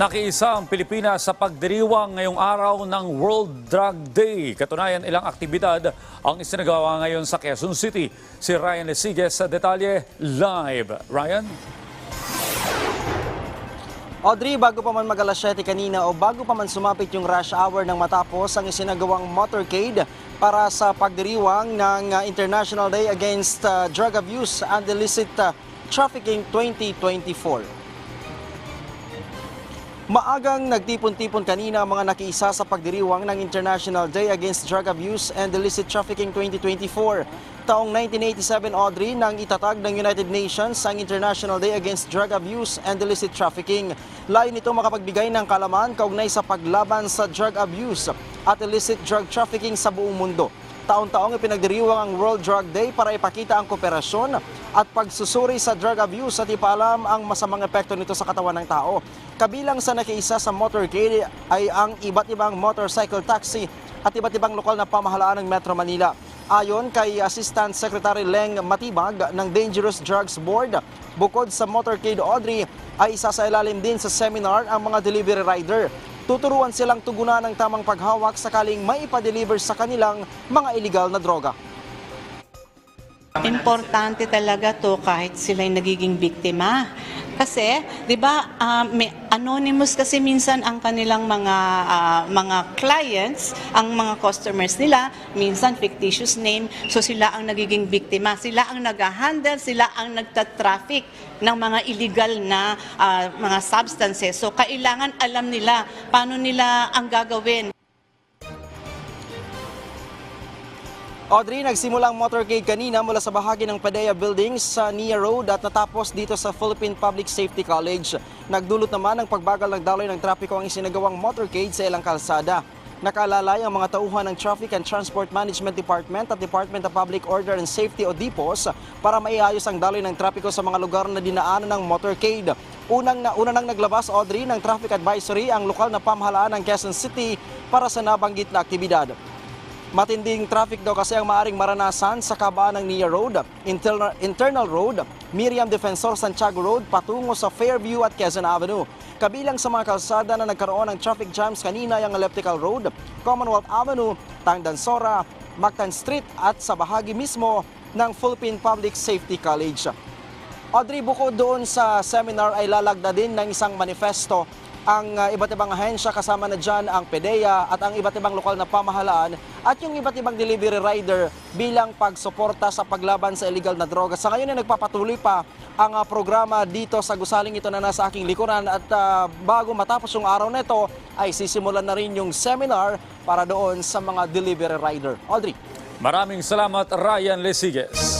Nakiisa ang Pilipinas sa pagdiriwang ngayong araw ng World Drug Day. Katunayan ilang aktibidad ang isinagawa ngayon sa Quezon City. Si Ryan Lesiges sa detalye live. Ryan? Audrey, bago pa man mag alas 7 kanina o bago pa man sumapit yung rush hour ng matapos ang isinagawang motorcade para sa pagdiriwang ng uh, International Day Against uh, Drug Abuse and Illicit uh, Trafficking 2024. Maagang nagtipon-tipon kanina ang mga nakiisa sa pagdiriwang ng International Day Against Drug Abuse and Illicit Trafficking 2024. Taong 1987, Audrey, nang itatag ng United Nations ang International Day Against Drug Abuse and Illicit Trafficking. Layo nito makapagbigay ng kalaman kaugnay sa paglaban sa drug abuse at illicit drug trafficking sa buong mundo. Taon-taong ipinagdiriwang ang World Drug Day para ipakita ang kooperasyon at pagsusuri sa drug abuse at ipaalam ang masamang epekto nito sa katawan ng tao. Kabilang sa nakiisa sa motorcade ay ang iba't ibang motorcycle taxi at iba't ibang lokal na pamahalaan ng Metro Manila. Ayon kay Assistant Secretary Leng Matibag ng Dangerous Drugs Board, bukod sa motorcade Audrey ay isa sa ilalim din sa seminar ang mga delivery rider. Tuturuan silang tugunan ng tamang paghawak sakaling may ipa-deliver sa kanilang mga illegal na droga. Importante talaga to kahit sila'y nagiging biktima. Kasi, 'di ba, may anonymous kasi minsan ang kanilang mga ah, mga clients, ang mga customers nila, minsan fictitious name, so sila ang nagiging biktima, sila ang nag-handle, sila ang nagta-traffic ng mga illegal na ah, mga substances. So kailangan alam nila paano nila ang gagawin. Audrey, nagsimula ang motorcade kanina mula sa bahagi ng Padea Building sa Nia Road at natapos dito sa Philippine Public Safety College. Nagdulot naman ng pagbagal ng daloy ng trapiko ang isinagawang motorcade sa ilang kalsada. Nakaalalay ang mga tauhan ng Traffic and Transport Management Department at Department of Public Order and Safety o DPOS para maiayos ang daloy ng trapiko sa mga lugar na dinaanan ng motorcade. Unang na, una nang naglabas, Audrey, ng traffic advisory ang lokal na pamahalaan ng Quezon City para sa nabanggit na aktibidad. Matinding traffic daw kasi ang maaring maranasan sa kabaan ng Nia Road, Internal, Internal Road, Miriam Defensor Santiago Road patungo sa Fairview at Quezon Avenue. Kabilang sa mga kalsada na nagkaroon ng traffic jams kanina ay ang Elliptical Road, Commonwealth Avenue, Tangdansora, Mactan Street at sa bahagi mismo ng Philippine Public Safety College. Audrey, bukod doon sa seminar ay lalagda din ng isang manifesto ang uh, iba't ibang ahensya kasama na dyan ang PDEA at ang iba't ibang lokal na pamahalaan at yung iba't ibang delivery rider bilang pagsuporta sa paglaban sa illegal na droga. Sa ngayon ay nagpapatuloy pa ang uh, programa dito sa gusaling ito na nasa aking likuran at uh, bago matapos yung araw nito ay sisimulan na rin yung seminar para doon sa mga delivery rider. Audrey. Maraming salamat Ryan Lesiges.